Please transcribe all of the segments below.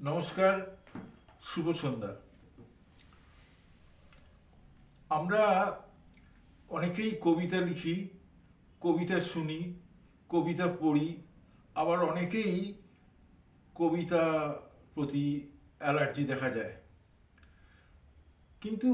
নমস্কার, শুভ সন্ধ্যা। আমরা অনেকেই কবিতা লিখি, কবিতা শুনি, কবিতা পড়ি, আবার অনেকেই কবিতা প্রতি অ্যালার্জি দেখা যায়। কিন্তু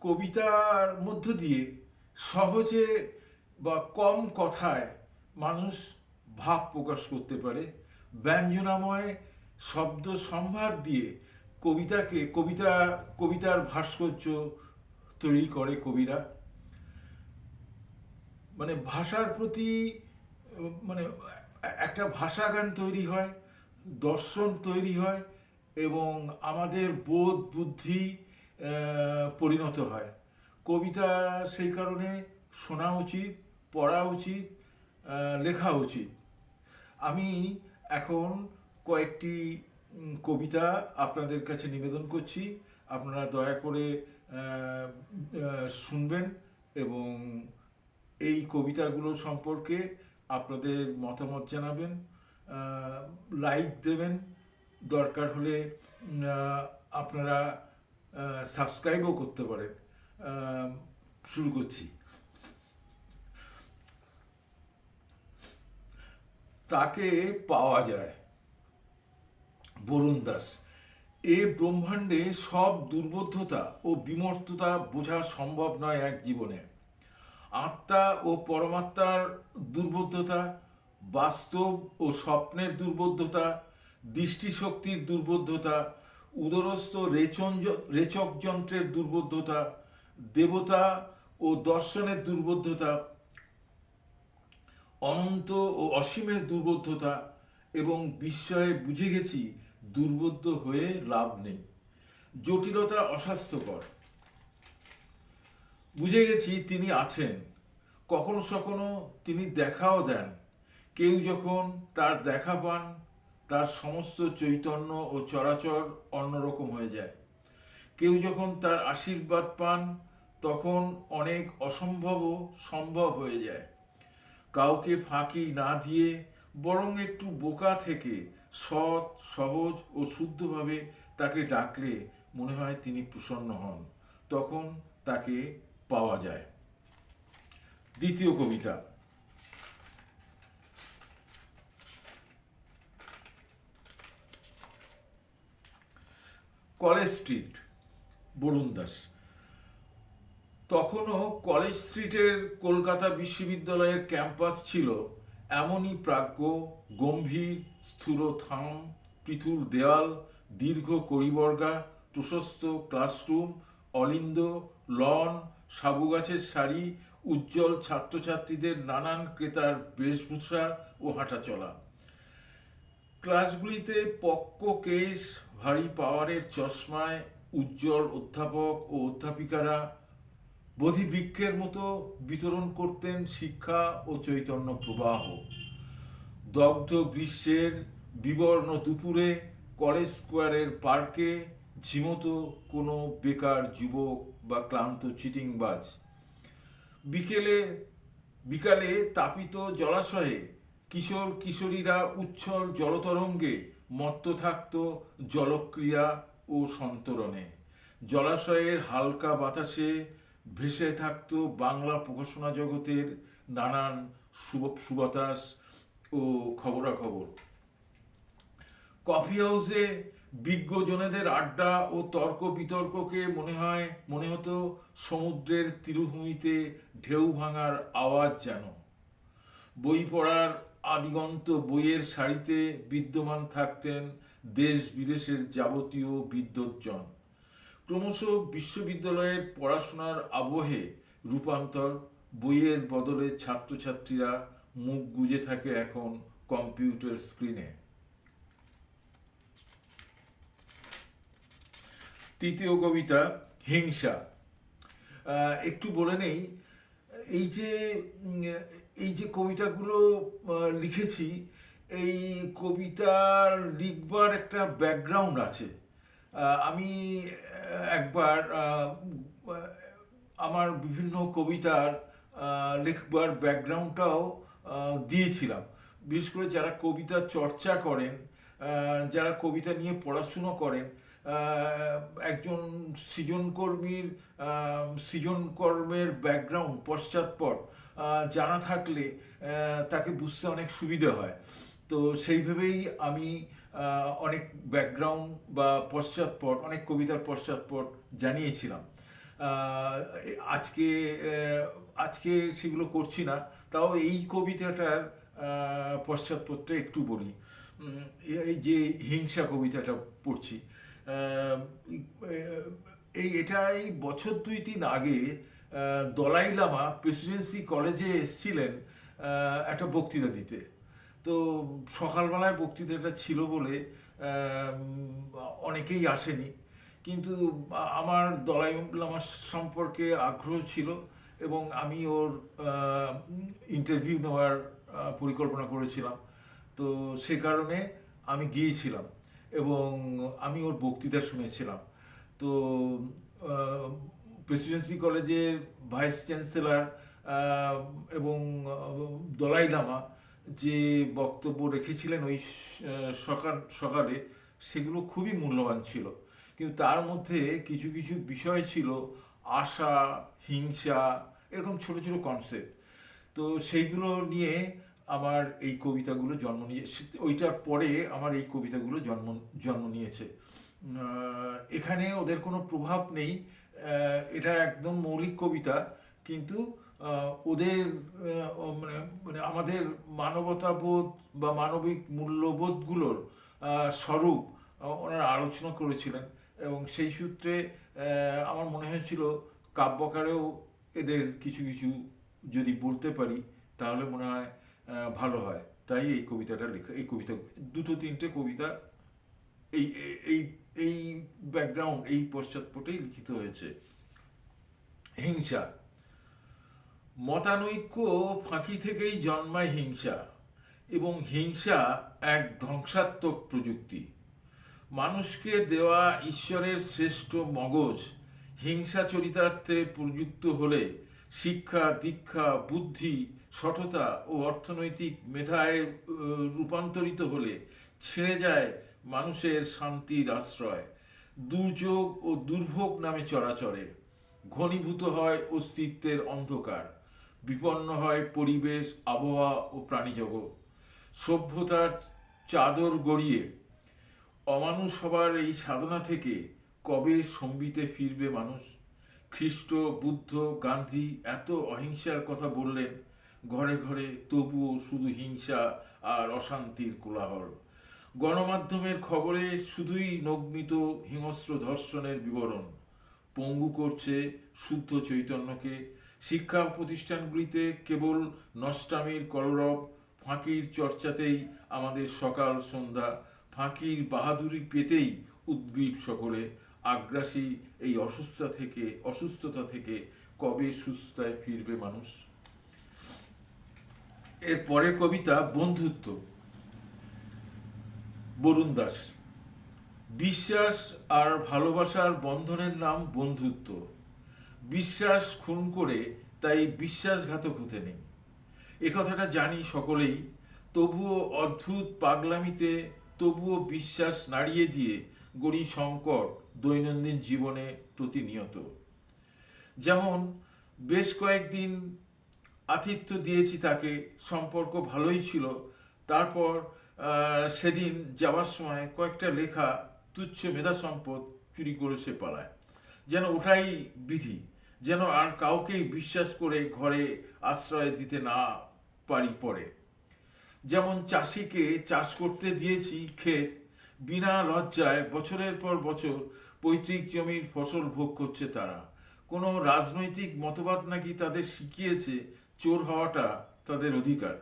কবিতার মধ্য দিয়ে সহজে বা কম কথায় মানুষ ভাব প্রকাশ করতে পারে। ব্যঞ্জনাময় শব্দ সম্ভার দিয়ে কবিতাকে, কবিতা, কবিতার ভাস্কর্য তৈরি করে কবিরা। মানে ভাষার প্রতি মানে একটা ভাষাগান তৈরি হয়, দর্শন তৈরি হয় এবং আমাদের বোধ, বুদ্ধি পরিণত হয়। কবিতা সেই কারণে শোনা উচিত, পড়া উচিত লেখা উচিত। আমি এখন কয়েকটি কবিতা আপনাদের কাছে নিবেদন করছি। আপনারা দয়া করে শুনবেন এবং এই কবিতাগুলো সম্পর্কে আপনাদের মতামত জানাবেন লাইক দেবেন। দরকার হলে আপনারা সাবস্ক্রাইবও করতে পারেন। শুরু করছি। তাকে পাওয়া যায়। বরুণ দাস এ ব্রহ্মাণ্ডে সব দুর্বোধ্যতা ও বিমর্ততা বোঝা সম্ভব নয় এক জীবনে। আত্মা ও পরমাত্মার দুর্বোধ্যতা, বাস্তব ও স্বপ্নের দুর্বোধ্যতা, দৃষ্টিশক্তির দুর্বোধ্যতা, উদরস্থ রেচন রেচক যন্ত্রের দুর্বোধ্যতা, দেবতা ও দর্শনের দুর্বোধ্যতা, অনন্ত ও অসীমের দুর্বোধ্যতা এবং বিস্ময়ে বুঝে গেছি দুর্বোধ্য হয়ে লাভ নেই। জটিলতা অস্বাস্থ্যকর। বুঝে গেছি তিনি আছেন। কখনো সখনো তিনি দেখাও দেন। কেউ যখন তার দেখা পান, তার সমস্ত চৈতন্য ও চরাচর অন্যরকম হয়ে যায়। কেউ যখন তার আশীর্বাদ পান, তখন অনেক অসম্ভবও সম্ভব হয়ে যায়। কাউকে ফাঁকি না দিয়ে বরং একটু বোকা থেকে সৎ, সহজ ও শুদ্ধভাবে তাকে ডাকলে মনে হয় তিনি প্রসন্ন হন। তখন তাকে পাওয়া যায়। দ্বিতীয় কবিতা। College street, Barun Das. তখনও কলেজ স্ট্রিটের কলকাতা বিশ্ববিদ্যালয়ের ক্যাম্পাস ছিল এমনই প্রাজ্ঞ, গম্ভীর স্থূল থাম পৃথুল দেওয়াল দীর্ঘ করিবর্গা, প্রশস্ত ক্লাসরুম, অলিন্দ, লন সাবু গাছের শাড়ি উজ্জ্বল ছাত্রছাত্রীদের নানান ক্রেতার বেশভূষা ও হাঁটাচলা। ক্লাসগুলিতে পক্ক কেশ, ভারী পাওয়ারের চশমায় উজ্জ্বল অধ্যাপক ও অধ্যাপিকারা বোধিবৃক্ষের মতো বিতরণ করতেন শিক্ষা ও চৈতন্য প্রবাহ। দগ্ধ গ্রীষ্মের বিবর্ণ দুপুরে কলেজ স্কোয়ারের পার্কে ঝিমত কোনো বেকার যুবক বা ক্লান্ত চিটিংবাজ। বিকেলে, বিকালে তাপিত জলাশয়ে কিশোর কিশোরীরা উচ্ছল জলতরঙ্গে মত্ত থাকত জলক্রিয়া ও সন্তরণে। জলাশয়ের হালকা বাতাসে ভেসে থাকত বাংলা প্রকাশনা জগতের নানান সুবাতাস ও খবরাখবর। কফি হাউসে বিজ্ঞজনেদের আড্ডা ও তর্ক বিতর্ককে মনে হয়, মনে হতো সমুদ্রের তীরভূমিতে ঢেউ ভাঙার আওয়াজ যেন। বই পড়ার আদিগন্ত বইয়ের সারিতে বিদ্যমান থাকতেন দেশ বিদেশের যাবতীয় বিদ্বজ্জন ক্রমশ বিশ্ববিদ্যালয়ের পড়াশোনার আবহে রূপান্তর, বইয়ের বদলে ছাত্রছাত্রীরা মুখ গুজে থাকে এখন কম্পিউটার স্ক্রিনে। তৃতীয় কবিতা, হিংসা। একটু বলে নেই, এই যে এই যে কবিতাগুলো লিখেছি, এই কবিতার লিখবার একটা ব্যাকগ্রাউন্ড আছে। আমি একবার আমার বিভিন্ন কবিতার লিখবার ব্যাকগ্রাউন্ডটাও দিয়েছিলাম। বিশেষ করে যারা কবিতা চর্চা করেন যারা কবিতা নিয়ে পড়াশুনো করেন একজন সৃজনকর্মীর সৃজনকর্মের ব্যাকগ্রাউন্ড পশ্চাৎপট জানা থাকলে তাকে বুঝতে অনেক সুবিধা হয়। তো সেইভাবেই আমি অনেক ব্যাকগ্রাউন্ড বা পশ্চাৎপট অনেক কবিতার পশ্চাৎপট জানিয়েছিলাম। আজকে আজকে সেগুলো করছি না, তাও এই কবিতাটার পশ্চাৎপটটা একটু বলি। এই যে হিংসা কবিতাটা পড়ছি এই এটা এই বছর দুই তিন আগে দলাই লামা প্রেসিডেন্সি কলেজে এসেছিলেন একটা বক্তৃতা দিতে। তো সকালবেলায় বক্তৃতাটা ছিল বলে অনেকেই আসেনি। কিন্তু আমার দলাই লামা সম্পর্কে আগ্রহ ছিল এবং আমি ওর ইন্টারভিউ নেওয়ার পরিকল্পনা করেছিলাম। তো সে কারণে আমি গিয়েছিলাম এবং আমি ওর বক্তৃতা শুনেছিলাম। তো প্রেসিডেন্সি কলেজের ভাইস চ্যান্সেলর এবং দলাই লামা যে বক্তব্য রেখেছিলেন ওই সকাল, সকালে, সেগুলো খুবই মূল্যবান ছিল। কিন্তু তার মধ্যে কিছু কিছু বিষয় ছিল, আশা, হিংসা, এরকম ছোট ছোট কনসেপ্ট তো সেইগুলো নিয়ে আমার এই কবিতাগুলো জন্ম নিয়ে ওইটার পরে আমার এই কবিতাগুলো জন্ম জন্ম নিয়েছে। এখানে ওদের কোনো প্রভাব নেই। এটা একদম মৌলিক কবিতা, কিন্তু ওদের মানে মানে আমাদের মানবতাবোধ বা মানবিক মূল্যবোধগুলোর স্বরূপ ওনারা আলোচনা করেছিলেন। এবং সেই সূত্রে আমার মনে হয়েছিল কাব্যকারেও এদের কিছু কিছু যদি বলতে পারি, তাহলে মনে হয় ভালো হয়। তাই এই কবিতাটা লেখা, এই কবিতা, দুটো তিনটে কবিতা এই- এই এই ব্যাকগ্রাউন্ড এই পশ্চাৎপটেই লিখিত হয়েছে। হিংসা। মতানৈক্য ফাঁকি থেকেই জন্মায় হিংসা এবং হিংসা এক ধ্বংসাত্মক প্রযুক্তি। মানুষকে দেওয়া ঈশ্বরের শ্রেষ্ঠ মগজ হিংসা চরিতার্থে প্রযুক্ত হলে শিক্ষা, দীক্ষা, বুদ্ধি সঠতা ও অর্থনৈতিক মেধায় রূপান্তরিত হলে ছিঁড়ে যায় মানুষের শান্তির আশ্রয়। দুর্যোগ ও দুর্ভোগ নামে চরাচরে। ঘনীভূত হয় অস্তিত্বের অন্ধকার। বিপন্ন হয় পরিবেশ, আবহাওয়া ও প্রাণীজগৎ সভ্যতার চাদর গড়িয়ে অমানুষ হবার এই সাধনা থেকে কবে সম্বিতে ফিরবে মানুষ? খ্রিস্ট, বুদ্ধ, গান্ধী এত অহিংসার কথা বললেন, ঘরে ঘরে তবুও শুধু হিংসা আর অশান্তির কোলাহল। গণমাধ্যমের খবরে শুধুই নগ্নিত হিংস্র ধর্ষণের বিবরণ। পঙ্গু করছে শুদ্ধ চৈতন্যকে শিক্ষা প্রতিষ্ঠানগুলিতে কেবল নষ্টামির, কলরব, ফাঁকির চর্চাতেই আমাদের সকাল, সন্ধ্যা, ফাঁকির বাহাদুরি পেতেই উদ্গ্রীব সকলে আগ্রাসী এই অসুস্থতা থেকে অসুস্থতা থেকে কবে সুস্থতায় ফিরবে মানুষ? এর পরের কবিতা বন্ধুত্ব। বরুণ দাস, বিশ্বাস আর ভালোবাসার বন্ধনের নাম বন্ধুত্ব। বিশ্বাস খুন করে তাই বিশ্বাসঘাতক হতে নেই। এ কথাটা জানি সকলেই, তবুও অদ্ভুত পাগলামিতে, তবুও বিশ্বাস নাড়িয়ে দিয়ে গড়ি সংকট দৈনন্দিন জীবনে প্রতিনিয়ত। যেমন, বেশ কয়েকদিন আতিথ্য দিয়েছি তাকে, সম্পর্ক ভালোই ছিল। তারপর সেদিন যাওয়ার সময় কয়েকটা লেখা তুচ্ছ মেধা সম্পদ চুরি করে সে পালায়। যেন ওটাই বিধি। যেন আর কাউকেই বিশ্বাস করে ঘরে আশ্রয় দিতে না পারি পরে। যেমন চাষিকে চাষ করতে দিয়েছি ক্ষেত, বিনা লজ্জায় বছরের পর বছর পৈতৃক জমির ফসল ভোগ করছে তারা। কোনো রাজনৈতিক মতবাদ নাকি তাদের শিখিয়েছে চোর হওয়াটা তাদের অধিকার।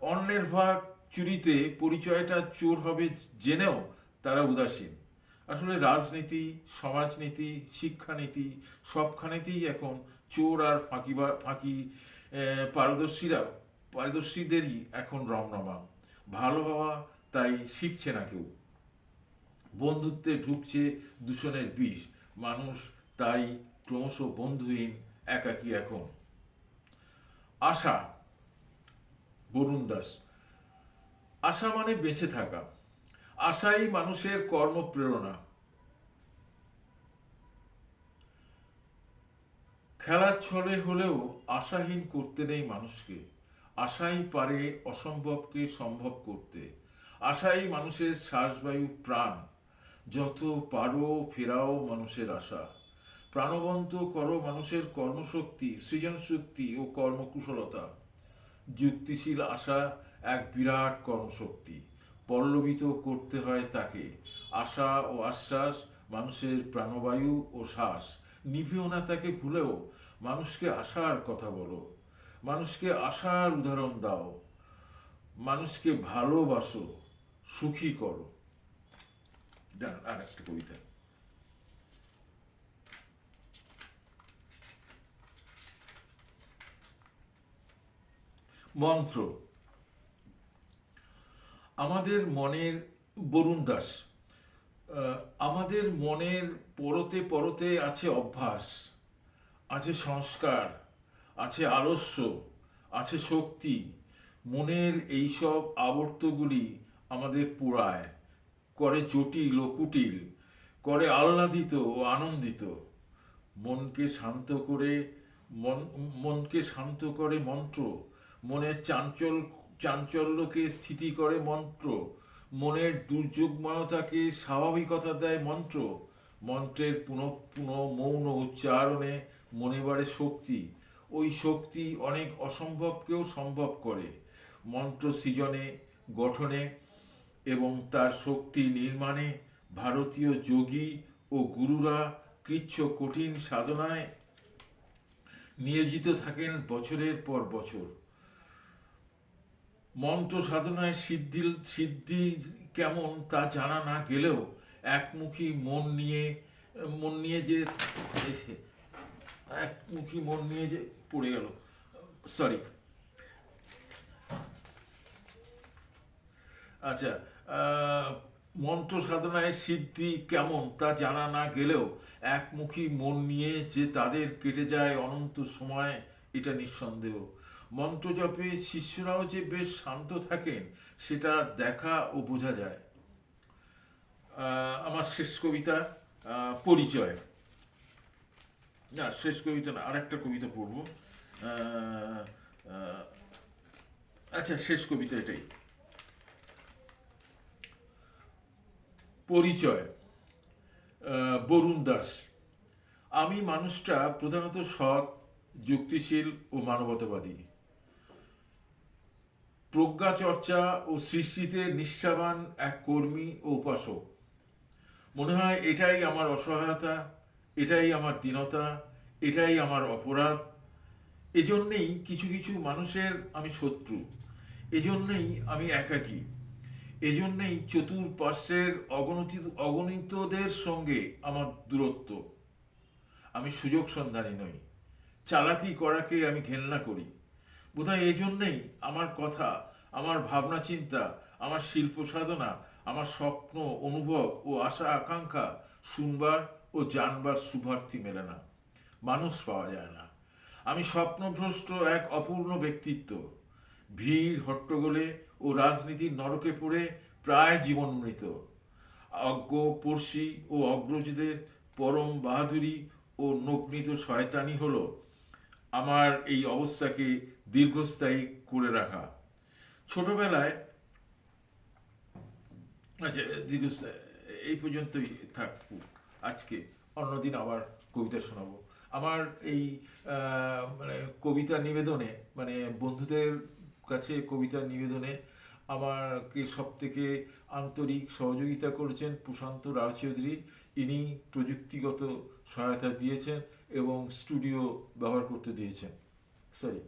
অন্যের ভাগ চুরিতে পরিচয়টা চোর হবে জেনেও তারা উদাসীন। আসলে রাজনীতি, সমাজনীতি, শিক্ষানীতি, সবখানেতেই এখন চোর আর ফাঁকি বা, ফাঁকি পারদর্শীরা, পারদর্শীদেরই এখন রমরমা। ভালো হওয়া তাই শিখছে না কেউ। বন্ধুত্বে ঢুকছে দূষণের বিষ। মানুষ তাই ক্রমশ বন্ধুহীন, একাকী এখন। আশা, বরুণ দাস। আশা মানে বেঁচে থাকা। আশাই মানুষের কর্মপ্রেরণা। খেলার ছলে হলেও আশাহীন করতে নেই মানুষকে। আশাই পারে অসম্ভবকে সম্ভব করতে। আশাই মানুষের শ্বাসবায়ু প্রাণ। যত পারো ফেরাও মানুষের আশা। প্রাণবন্ত করো মানুষের কর্মশক্তি, সৃজনশক্তি ও কর্মকুশলতা। যুক্তিশীল আশা এক বিরাট কর্মশক্তি। পল্লবিত করতে হয় তাকে। আশা ও আশ্বাস মানুষের প্রাণবায়ু ও শ্বাস। নিভিও না তাকে ভুলেও মানুষকে আশার কথা বলো। মানুষকে আশার উদাহরণ দাও। মানুষকে ভালোবাসো, সুখী করো। আর একটা কবিতা। মন্ত্র। আমাদের মনের, বরুণ দাস আমাদের মনের পরতে পরতে আছে অভ্যাস, আছে সংস্কার, আছে আলস্য, আছে শক্তি। মনের এইসব আবর্তগুলি আমাদের পোড়ায়, করে জটিল ও কুটিল, করে আহ্লাদিত ও আনন্দিত। মনকে শান্ত করে মন, মনকে শান্ত করে মন্ত্র, মনের চাঞ্চল চাঞ্চল্যকে স্থিতি করে মন্ত্র। মনের দুর্যোগময়তাকে স্বাভাবিকতা দেয় মন্ত্র। মন্ত্রের পুনঃ পুনঃ মৌন উচ্চারণে মনে বাড়ে শক্তি। ওই শক্তি অনেক অসম্ভবকেও সম্ভব করে। মন্ত্র সৃজনে, গঠনে এবং তার শক্তি নির্মাণে ভারতীয় যোগী ও গুরুরা কৃচ্ছ কঠিন সাধনায় নিয়োজিত থাকেন বছরের পর বছর। মন্ত্র সাধনায় সিদ্ধি সিদ্ধি কেমন তা জানা না গেলেও একমুখী মন নিয়ে মন নিয়ে যে, একমুখী মন নিয়ে যে পড়ে গেল। সরি আচ্ছা মন্ত্র সাধনায় সিদ্ধি কেমন তা জানা না গেলেও একমুখী মন নিয়ে যে তাদের কেটে যায় অনন্ত সময়, এটা নিঃসন্দেহ। মন্ত্র জপে শিষ্যরাও যে বেশ শান্ত থাকেন, সেটা দেখা ও বোঝা যায়। আমার শেষ কবিতা পরিচয়। না, শেষ কবিতা না, আরেকটা কবিতা পড়ব। আচ্ছা শেষ কবিতা এটাই। পরিচয়। বরুণ দাস। আমি মানুষটা প্রধানত সৎ, যুক্তিশীল ও মানবতাবাদী। প্রজ্ঞা চর্চা ও সৃষ্টিতে নিষ্ঠাবান এক কর্মী ও উপাসক। মনে হয় এটাই আমার অসহায়তা, এটাই আমার দীনতা, এটাই আমার অপরাধ। এজন্যেই কিছু কিছু মানুষের আমি শত্রু। এজন্যেই আমি একাকী। এজন্যেই চতুর্পার্শ্বের অগণিত, অগণিতদের সঙ্গে আমার দূরত্ব। আমি সুযোগ সন্ধানী নই। চালাকি করাকে আমি ঘেন্না করি। বোধহয় এই জন্যেই আমার কথা আমার ভাবনা, চিন্তা, আমার শিল্প সাধনা, আমার স্বপ্ন, অনুভব ও আশা, আকাঙ্ক্ষা শুনবার ও জানবার শুভার্থী মেলে না। মানুষ পাওয়া যায় না। আমি স্বপ্নভ্রষ্ট এক অপূর্ণ ব্যক্তিত্ব। ভিড়, হট্টগোলে ও রাজনীতির নরকে পড়ে প্রায় জীবনমৃত অজ্ঞ, পড়শি ও অগ্রজদের পরম বাহাদুরি ও নগ্নিত শয়তানি হলো আমার এই অবস্থাকে দীর্ঘস্থায়ী করে রাখা। ছোটবেলায় আচ্ছা দীর্ঘস্থায়ী এই পর্যন্তই থাকুক আজকে অন্যদিন আবার কবিতা শোনাবো। আমার এই মানে কবিতা নিবেদনে মানে বন্ধুদের কাছে কবিতা নিবেদনে আমাকে সব থেকে আন্তরিক সহযোগিতা করেছেন প্রশান্ত রায়চৌধুরী ইনি প্রযুক্তিগত সহায়তা দিয়েছেন এবং স্টুডিও ব্যবহার করতে দিয়েছেন। সরি